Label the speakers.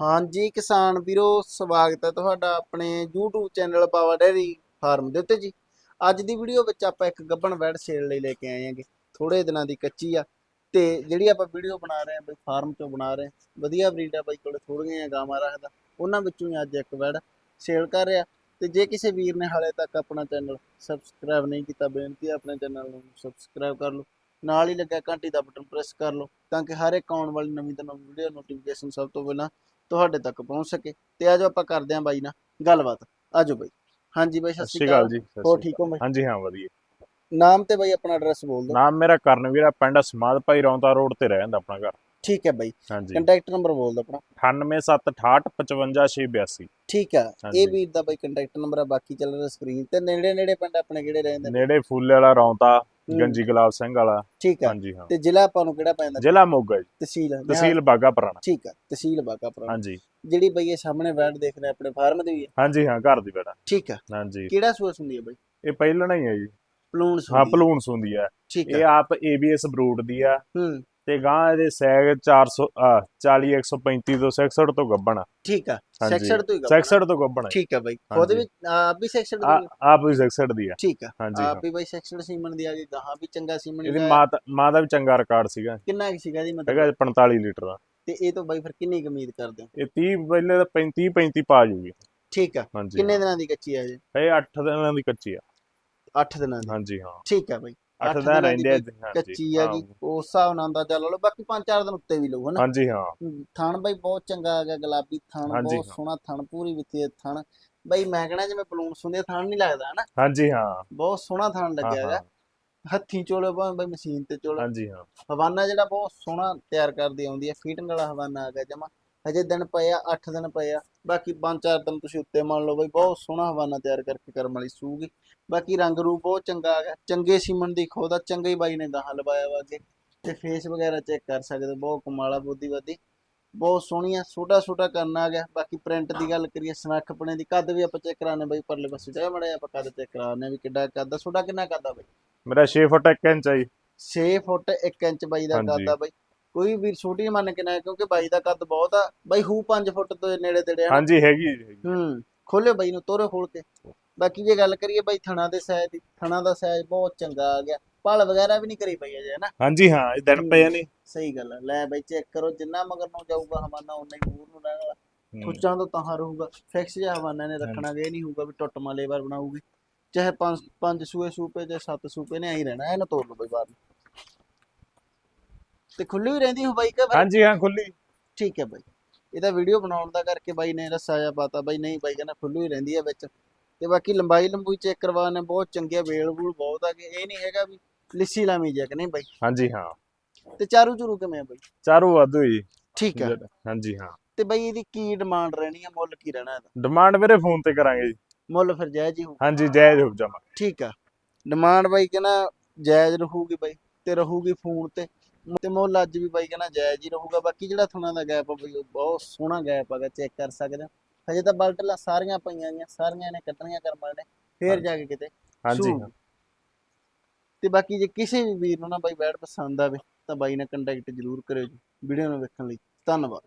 Speaker 1: ਹਾਂਜੀ ਕਿਸਾਨ ਵੀਰੋ, ਸਵਾਗਤ ਹੈ ਤੁਹਾਡਾ ਆਪਣੇ YouTube channel Pawa dairy farm ਦੇ ਉੱਤੇ ਜੀ। ਅੱਜ ਦੀ ਵੀਡੀਓ ਵਿੱਚ ਆਪਾਂ ਇੱਕ ਗੱਬਣ ਵੈੜ ਸੇਲ ਲਈ ਲੈ ਕੇ ਆਏ ਹਾਂਗੇ। ਥੋੜੇ ਦਿਨਾਂ ਦੀ ਕੱਚੀ ਆ ਤੇ ਜਿਹੜੀ ਆਪਾਂ ਵੀਡੀਓ ਬਣਾ ਰਹੇ ਹਾਂ, ਬਈ ਫਾਰਮ ਚੋਂ ਬਣਾ ਰਹੇ ਹਾਂ। ਵਧੀਆ ਬਰੀਡ ਆ ਬਾਈ ਕੋਲੇ ਥੋੜੀਆਂ ਗਾਵਾਂ ਰੱਖਦਾ। ਉਹਨਾਂ ਵਿੱਚੋਂ ਹੀ ਅੱਜ ਇੱਕ ਵੈੜ ਸੇਲ ਕਰ ਰਿਹਾ। ਤੇ ਜੇ ਕਿਸੇ ਵੀਰ ਨੇ ਹਾਲੇ ਤੱਕ ਆਪਣਾ ਚੈਨਲ ਸਬਸਕ੍ਰਾਈਬ ਨਹੀਂ ਕੀਤਾ, ਬੇਨਤੀ ਹੈ ਆਪਣੇ ਚੈਨਲ ਨੂੰ ਸਬਸਕ੍ਰਾਈਬ ਕਰ ਲਓ। ਨਾਲ ਹੀ ਲੱਗਾ ਘੰਟੀ ਦਾ ਬਟਨ ਪ੍ਰੈਸ ਕਰ ਲਓ, ਤਾਂ ਕਿ ਹਰ ਇੱਕ ਆਉਣ ਵਾਲੀ ਨਵੀਂ ਤੋਂ ਨਵੀਂ ਵੀਡੀਓ ਨੋਟੀਫਿਕੇਸ਼ਨ ਸਭ ਤੋਂ ਪਹਿਲਾਂ ਤੁਹਾਡੇ ਤੱਕ ਪਹੁੰਚ ਸਕੇ ਤੇ ਆਜੋ ਆਪਾਂ ਕਰਦੇ ਆਂ ਬਾਈ ਨਾਲ ਗੱਲਬਾਤ। ਆਜੋ ਬਾਈ। ਹਾਂਜੀ ਬਾਈ
Speaker 2: ਸਤਿ ਸ਼੍ਰੀ ਅਕਾਲ ਜੀ ਸ਼੍ਰੀ
Speaker 1: ਠੀਕ ਹੋ ਬਾਈ।
Speaker 2: ਹਾਂਜੀ ਹਾਂ ਵਧੀਆ।
Speaker 1: ਨਾਮ ਤੇ ਬਾਈ ਆਪਣਾ ਐਡਰੈਸ ਬੋਲ ਦਿਓ।
Speaker 2: ਨਾਮ ਮੇਰਾ ਕਰਨਵੀਰ ਆ ਪਿੰਡ ਸਮਾਦ ਭਾਈ ਰੌਂਤਾ ਰੋਡ ਤੇ ਰਹਿੰਦਾ ਆਪਣਾ ਘਰ।
Speaker 1: ਠੀਕ ਹੈ ਬਾਈ। ਕੰਟੈਕਟ ਨੰਬਰ ਬੋਲ ਦਿਓ ਆਪਣਾ।
Speaker 2: 9876655682
Speaker 1: ਠੀਕ ਆ
Speaker 2: ਹਾਂਜੀ।
Speaker 1: ਇਹ ਵੀਰ ਦਾ ਬਾਈ ਕੰਟੈਕਟ ਨੰਬਰ ਆ ਬਾਕੀ ਚੱਲ ਰਿਹਾ ਸਕਰੀਨ ਤੇ। ਨੇੜੇ ਨੇੜੇ ਪਿੰਡ ਆਪਣੇ ਕਿਹੜੇ ਰਹਿੰਦੇ
Speaker 2: ਨੇੜੇ ਫੁੱਲੇ ਵਾਲਾ ਰੌਂਤਾ
Speaker 1: ਹੂੰ,
Speaker 2: ਗੰਜੀ ਗੁਲਾਬ ਸਿੰਘ ਵਾਲਾ।
Speaker 1: ਠੀਕ ਆ।
Speaker 2: ਹਾਂਜੀ ਹਾਂ।
Speaker 1: ਤੇ ਜ਼ਿਲ੍ਹਾ ਆਪਾਂ ਨੂੰ ਕਿਹੜਾ ਪੈਂਦਾ?
Speaker 2: ਜ਼ਿਲ੍ਹਾ ਮੋਗਾ ਜੀ।
Speaker 1: ਤਹਿਸੀਲ
Speaker 2: ਤਹਿਸੀਲ ਬਾਗਾ ਪੁਰਾਣਾ।
Speaker 1: ਠੀਕ ਆ ਤਹਿਸੀਲ ਬਾਕਾਪੁਰਾ
Speaker 2: ਹਾਂਜੀ।
Speaker 1: ਜਿਹੜੀ ਬਈ ਇਹ ਸਾਹਮਣੇ ਵੈਟ ਦੇਖ ਰਹੇ ਆਪਣੇ ਫਾਰਮ ਦੀ ਹੈ
Speaker 2: ਹਾਂਜੀ ਹਾਂ ਘਰ ਦੀ ਬੇੜਾ
Speaker 1: ਠੀਕ ਆ।
Speaker 2: ਹਾਂਜੀ।
Speaker 1: ਕਿਹੜਾ ਸੂਸ ਹੁੰਦੀ ਹੈ ਬਈ?
Speaker 2: ਇਹ ਪਹਿਲਣਾ ਹੀ ਹੈ ਜੀ।
Speaker 1: ਪਲੂਣ
Speaker 2: ਹਾਂ ਪਲੂਨਸ ਹੁੰਦੀ ਆ।
Speaker 1: ਠੀਕ
Speaker 2: ਇਹ ਆਪ ABS ਬਰੂਡ ਦੀ ਆ।
Speaker 1: ਹੂੰ।
Speaker 2: ਤੇ ਗਾਂ ਇਹਦੇ ਸੈਗ 400 ਆ 40 135 ਤੋਂ 66 ਤੋਂ ਗੱਬਣ
Speaker 1: ਠੀਕ ਆ
Speaker 2: ਹਾਂਜੀ।
Speaker 1: ਸੈਕਸ਼ਨ ਤੋਂ ਹੀ ਗੱਭਣ ਆ।
Speaker 2: 66 ਤੋਂ ਗੱਬਣ
Speaker 1: ਠੀਕ ਆ ਬਾਈ। ਖੁਦ
Speaker 2: ਹਾਂਜੀ।
Speaker 1: ਵੀ ਆਪ ਵੀ ਸੈਕਸ਼ਨ
Speaker 2: ਆ
Speaker 1: ਦੀ
Speaker 2: ਆਪ ਵੀ 66 ਦੀ ਆ।
Speaker 1: ਠੀਕ ਆ।
Speaker 2: ਹਾਂਜੀ ਹਾਂ।
Speaker 1: ਆਪ ਵੀ ਬਾਈ ਸੈਕਸ਼ਨ ਸੀਮਨ ਦੀ ਆ ਗਈ ਗਾਹਾਂ ਵੀ ਚੰਗਾ ਸੀਮਨ
Speaker 2: ਇਹਦੀ
Speaker 1: ਦਾ
Speaker 2: ਮਾਂ ਦਾ- ਮਾਂ ਦਾ ਵੀ ਚੰਗਾ ਰਿਕਾਰਡ ਸੀਗਾ।
Speaker 1: ਕਿੰਨਾ ਕੁ ਸੀਗਾ ਜੀ ਮਤਲਬ?
Speaker 2: ਹੈਗਾ 45 ਲੀਟਰ ਦਾ
Speaker 1: ਤੇ ਇਹ ਤੋਂ ਬਾਈ ਫਿਰ ਕਿੰਨੀ ਕੁ ਉਮੀਦ ਕਰਦੇ ਹੋ?
Speaker 2: ਇਹ 30 ਪਹਿਲੇ ਤਾਂ 35 35 ਪਾ ਜੂਗੀ।
Speaker 1: ਠੀਕ ਆ।
Speaker 2: ਹਾਂਜੀ
Speaker 1: ਕਿੰਨੇ ਦਿਨਾਂ ਦੀ ਕੱਚੀ ਆ ਜੀ
Speaker 2: ਇਹ 8 ਦਿਨਾਂ ਦੀ ਕੱਚੀ ਆ।
Speaker 1: 8 ਦਿਨਾਂ ਦੀ।
Speaker 2: ਹਾਂਜੀ ਹਾਂ।
Speaker 1: ਠੀਕ ਆ ਬਾਈ।
Speaker 2: 8
Speaker 1: ਅੱਠ
Speaker 2: ਦਿਨ
Speaker 1: ਦਿਨਾਂ ਦੀ
Speaker 2: ਰਹਿੰਦੇ ਆ ਜੀ,
Speaker 1: ਕੱਚੀ ਆ ਗਈ ਉਸ ਹਿਸਾਬ ਨਾਲ ਅੰਦਾਜ਼ਾ ਲਾ ਲਓ ਬਾਕੀ 5-4 ਦਿਨ ਉੱਤੇ ਵੀ ਲਊ ਹਨਾ?
Speaker 2: ਹਾਂਜੀ ਹਾਂ।
Speaker 1: ਥਣ ਬਾਈ ਬਹੁਤ ਚੰਗਾ ਆ ਗਿਆ ਗੁਲਾਬੀ ਥਣ ਬਹੁਤ। ਸੋਹਣਾ ਥਣ ਪੂਰੀ ਵਿੱਚੇ ਥਣ। ਬਾਈ ਮੈਂ ਕਹਣਾ ਜਿਵੇਂ ਬਲੂਨ ਸੁੰਦੇ ਥਣ ਨਹੀਂ ਲੱਗਦਾ ਹਨਾ?
Speaker 2: ਹਾਂਜੀ ਹਾਂ।
Speaker 1: ਬਹੁਤ ਸੋਹਣਾ ਥਣ ਲੱਗਿਆ ਹੈਗਾ। ਹੱਥੀਂ ਚੋਲੇ ਭਾਵੇਂ ਬਾਈ ਮਸ਼ੀਨ ਤੇ ਚੋਲੇ।
Speaker 2: ਹਾਂਜੀ ਹਾਂ।
Speaker 1: ਹਵਾਨਾ ਜਿਹੜਾ ਬਹੁਤ ਸੋਹਣਾ ਤਿਆਰ ਕਰਦੀ ਆਉਂਦੀ ਹੈ ਫੀਟਿੰਗ ਵਾਲਾ ਹਵਾਨਾ ਆ ਗਿਆ ਜਮਾ। ਹਜੇ ਦਿਨ ਪਏ ਆ 8 ਦਿਨ ਪਏ ਆ। ਬਾਕੀ 5-4 ਦਿਨ ਤੁਸੀਂ ਉੱਤੇ ਮੰਨ ਲਓ ਬਈ ਬਹੁਤ ਸੋਹਣਾ ਹਵਾਨਾ ਤਿਆਰ ਕਰਕੇ ਕਰਮ ਵਾਲੀ ਸੂਗੀ। ਬਾਕੀ ਰੰਗ ਰੂਪ ਬਹੁਤ ਚੰਗਾ ਆ ਗਿਆ ਚੰਗੇ ਸੀਮਨ ਦੀ ਖੋਦ ਆ ਚੰਗੇ ਹੀ ਬਾਈ ਨੇ ਗਾਹਾਂ ਲਵਾਇਆ ਵਾ ਅੱਗੇ। ਤੇ ਫੇਸ ਵਗੈਰਾ ਚੈੱਕ ਕਰ ਸਕਦੇ ਬਹੁਤ ਕਮਾਲਾ ਬੁੱਧੀਵਾਦੀ ਬਹੁਤ ਸੋਹਣੀਆਂ ਛੋਟਾ ਛੋਟਾ ਕਰਨਾ ਆ ਗਿਆ ਬਾਕੀ ਪ੍ਰਿੰਟ ਦੀ ਗੱਲ ਕਰੀਏ ਸਨੱਖ ਪਣੇ ਦੀ। ਕੱਦ ਵੀ ਆਪਾਂ ਚੈੱਕ ਕਰਾਣੇ ਬਾਈ ਪਰਲੇ ਪਾਸੇ ਜਾਏ ਮੜੇ ਆਪਾਂ ਕੱਦ ਚੈੱਕ ਕਰਾਣੇ ਵੀ ਕਿੱਡਾ ਕੱਦ ਆ। ਛੋਟਾ ਕਿੰਨਾ ਕੱਦ ਆ ਬਾਈ?
Speaker 2: ਮੇਰਾ 6 ਫੁੱਟ 1 ਇੰਚ ਆ ਜੀ।
Speaker 1: 6 ਫੁੱਟ 1 ਇੰਚ ਬਾਈ ਦਾ। ਕੱਦ ਆ ਬਾਈ। ਕੋਈ ਵੀਰ ਛੋਟੀ ਮੰਨ ਕੇ ਨਾ ਕਿਉਂਕਿ ਬਾਈ ਦਾ ਕੱਦ ਬਹੁਤ ਆ। ਬਾਈ ਹੂ 5 ਫੁੱਟ ਤੋਂ ਨੇੜੇ ਤੇੜੇ ਆ ਨਾ।
Speaker 2: ਹਾਂਜੀ ਹੈਗੀ ਜੀ, ਹੈਗੀ।
Speaker 1: ਹੂੰ ਖੋਲੇ ਬਾਈ ਨੂੰ ਤੋਰੇ ਖੋਲ ਕੇ। ਬਾਕੀ ਜੇ ਗੱਲ ਕਰੀਏ ਬਾਈ ਥਣਾ ਦੇ ਸਾਈਜ਼ ਦੀ ਥਣਾ ਦਾ ਸਾਈਜ਼ ਬਹੁਤ ਚੰਗਾ ਆ ਗਿਆ। ਪਲ ਵਗੈਰਾ ਵੀ ਨਹੀਂ ਕਰੀ ਪਈ ਅਜੇ ਨਾ?
Speaker 2: ਹਾਂਜੀ ਹਾਂ ਇਹ ਦਿਨ ਪਏ ਨਹੀਂ
Speaker 1: ਸਹੀ ਗੱਲ ਆ। ਲੈ ਬਾਈ ਚੈੱਕ ਕਰੋ ਜਿੰਨਾ ਮਗਰ ਨੂੰ ਜਾਊਗਾ ਹਵਾਨਾ ਉਨਾ ਹੀ ਮੂਰ ਨੂੰ ਰਹਿਣ ਵਾਲਾ। ਖੁੱਚਾਂ ਤੋਂ ਤਾਂ ਰਹੂਗਾ। ਫਿਕਸ ਜਿਹਾ ਹਵਾਨਾ ਨੇ ਰੱਖਣਾ ਗੇ ਇਹ ਨਹੀਂ ਹੋਊਗਾ ਵੀ ਟੁੱਟ ਮਾ ਲੇਬਰ ਬਣਾਊਗੀ। ਚਾਹੇ ਪੰਜ ਪੰਜ ਸੂਏ ਸੂਪੇ ਜਾਂ ਸੱਤ ਸੂਪੇ ਨੇ ਆਹੀ ਰਹਿਣਾ ਇਹਨੂੰ ਤੋੜ ਲਓ ਬਾਈ ਬਾਹਰ ਨੂੰ। ਤੇ ਖੁੱਲੀ ਵੀ ਰਹਿੰਦੀ ਹੋ ਬਾਈ ਕਿ?
Speaker 2: ਹਾਂਜੀ ਹਾਂ ਖੁੱਲੀ
Speaker 1: ਠੀਕ ਹੈ ਬਾਈ। ਇਹਦਾ ਵੀਡੀਓ ਬਣਾਉਣ ਦਾ ਕਰਕੇ ਬਾਈ ਨੇ ਰੱਸਾ ਜਿਹਾ ਪਾਤਾ। ਬਾਈ ਨਹੀਂ ਬਾਈ ਕਹਿੰਦਾ ਖੁੱਲੂ ਹੀ ਰਹਿੰਦੀ ਆ ਵਿੱਚ। ਤੇ ਬਾਕੀ ਲੰਬਾਈ ਲੰਬੂਈ ਚੈੱਕ ਕਰਵਾਉਣੇ ਬਹੁਤ ਚੰਗੇ ਵੇਲ ਵੂਲ ਬਹੁਤ ਆ ਕਿ ਇਹ ਨਹੀਂ ਹੈਗਾ ਵੀ ਲਿੱਸੀ ਲਾਮੀ ਜਿਹਾ ਕਿ ਨਹੀਂ ਬਾਈ?
Speaker 2: ਹਾਂਜੀ ਹਾਂ।
Speaker 1: ਤੇ ਚਾਰੂ ਚੁਰੂ ਕਿਵੇਂ ਆ ਬਾਈ?
Speaker 2: ਚਾਰੂ ਵਾਧੂ ਜੀ।
Speaker 1: ਠੀਕ ਆ।
Speaker 2: ਹਾਂਜੀ ਹਾਂ।
Speaker 1: ਤੇ ਬਾਈ ਇਹਦੀ ਕੀ ਡਿਮਾਂਡ ਰਹਿਣੀ ਆ? ਮੁੱਲ ਕੀ ਰਹਿਣਾ ਇਹਦਾ?
Speaker 2: ਡਿਮਾਂਡ ਮੇਰੇ ਫੋਨ ਤੇ ਕਰਾਂਗੇ ਜੀ।
Speaker 1: ਮੁੱਲ ਫਿਰ ਜਾਇਜ਼ ਹੀ ਹੋਊ।
Speaker 2: ਹਾਂਜੀ ਜਾਇਜ਼ ਹੋ ਜਾਵਾ
Speaker 1: ਠੀਕ ਆ। ਡਿਮਾਂਡ ਬਾਈ ਕਹਿੰਦਾ ਜਾਇਜ਼ ਰਹੂਗੀ ਬਾਈ ਤੇ ਰਹੂਗੀ ਫੋਨ ਤੇ। ਤੇ ਮੁੱਲ ਅੱਜ ਵੀ ਬਾਈ ਕਹਿੰਦਾ ਜਾਇਜ਼ ਹੀ ਰਹੂਗਾ ਬਾਕੀ ਜਿਹੜਾ ਥੁਣਾ ਦਾ ਗੈਪ ਆ ਬਹੁਤ ਸੋਹਣਾ ਗੈਪ ਹੈਗਾ ਚੈੱਕ ਕਰ ਸਕਦੇ ਹੋ। ਹਜੇ ਤਾਂ ਬਲਟਲਾ ਸਾਰੀਆਂ ਪਈਆਂ ਗਈਆਂ ਸਾਰੀਆਂ ਨੇ ਕੱਟਣੀਆਂ ਕਰਮਾਂ ਨੇ ਫੇਰ ਜਾ ਕੇ ਕਿਤੇ
Speaker 2: ਹਾਂਜੀ
Speaker 1: ਤੇ ਬਾਕੀ ਜੇ ਕਿਸੇ ਵੀ ਵੀਰ ਨੂੰ ਨਾ ਬਾਈ ਬੈਡ ਪਸੰਦ ਆਵੇ ਤਾਂ ਬਾਈ ਨਾਲ ਕੰਟੈਕਟ ਜ਼ਰੂਰ ਕਰਿਓ ਜੀ ਵੀਡੀਓ ਨੂੰ ਵੇਖਣ ਲਈ ਧੰਨਵਾਦ।